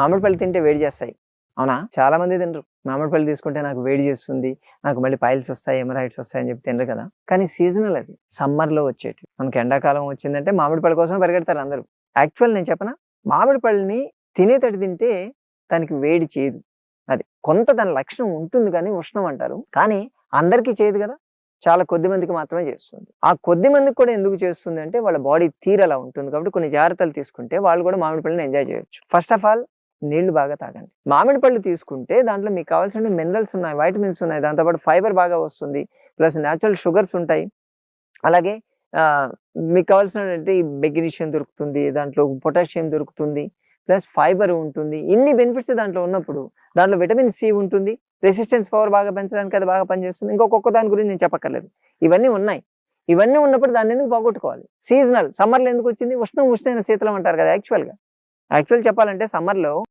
మామిడి పళ్ళు తింటే వేడి చేస్తాయి. అవునా? చాలామంది తినరు. మామిడి పళ్ళు తీసుకుంటే నాకు వేడి చేస్తుంది నాకు మళ్ళీ పైల్స్ వస్తాయి ఎమరాయిడ్స్ వస్తాయి అని చెప్పి తినరు కదా. కానీ సీజనల్ అది. సమ్మర్లో వచ్చేటి మనకి ఎండాకాలం వచ్చిందంటే మామిడి పళ్ళ కోసం పరిగెడతారు అందరూ. యాక్చువల్ నేను చెప్పనా? మామిడి పళ్ళని తినేటట్టు తింటే దానికి వేడి చేయదు అది కొంత దాని లక్షణం ఉంటుంది కానీ ఉష్ణం అంటారు. కానీ అందరికీ చేయదు కదా. చాలా కొద్ది మందికి మాత్రమే చేస్తుంది. ఆ కొద్ది మందికి కూడా ఎందుకు చేస్తుంది అంటే వాళ్ళ బాడీ తీరలా అలా ఉంటుంది కాబట్టి కొన్ని జాగ్రత్తలు తీసుకుంటే వాళ్ళు కూడా మామిడి పళ్ళని ఎంజాయ్ చేయొచ్చు. ఫస్ట్ ఆఫ్ ఆల్ నీళ్ళు బాగా తాగండి. మామిడి పళ్ళు తీసుకుంటే దాంట్లో మీకు కావాల్సిన మినరల్స్ ఉన్నాయి వైటమిన్స్ ఉన్నాయి దాంతోపాటు ఫైబర్ బాగా వస్తుంది ప్లస్ న్యాచురల్ షుగర్స్ ఉంటాయి. అలాగే మీకు కావాల్సినటువంటి మెగ్నీషియం దొరుకుతుంది దాంట్లో పొటాషియం దొరుకుతుంది ప్లస్ ఫైబర్ ఉంటుంది. ఇన్ని బెనిఫిట్స్ దాంట్లో ఉన్నప్పుడు దాంట్లో విటమిన్ సి ఉంటుంది రెసిస్టెన్స్ పవర్ బాగా పెంచడానికి అది బాగా పనిచేస్తుంది. ఇంకొక దాని గురించి నేను చెప్పక్కర్లేదు. ఇవన్నీ ఉన్నాయి. ఇవన్నీ ఉన్నప్పుడు దాన్ని ఎందుకు పోగొట్టుకోవాలి? సీజనల్ సమ్మర్లో ఎందుకు వచ్చింది? ఉష్ణం ఉష్ణమైన శీతలం అంటారు కదా యాక్చువల్గా. యాక్చువల్ చెప్పాలంటే సమ్మర్లో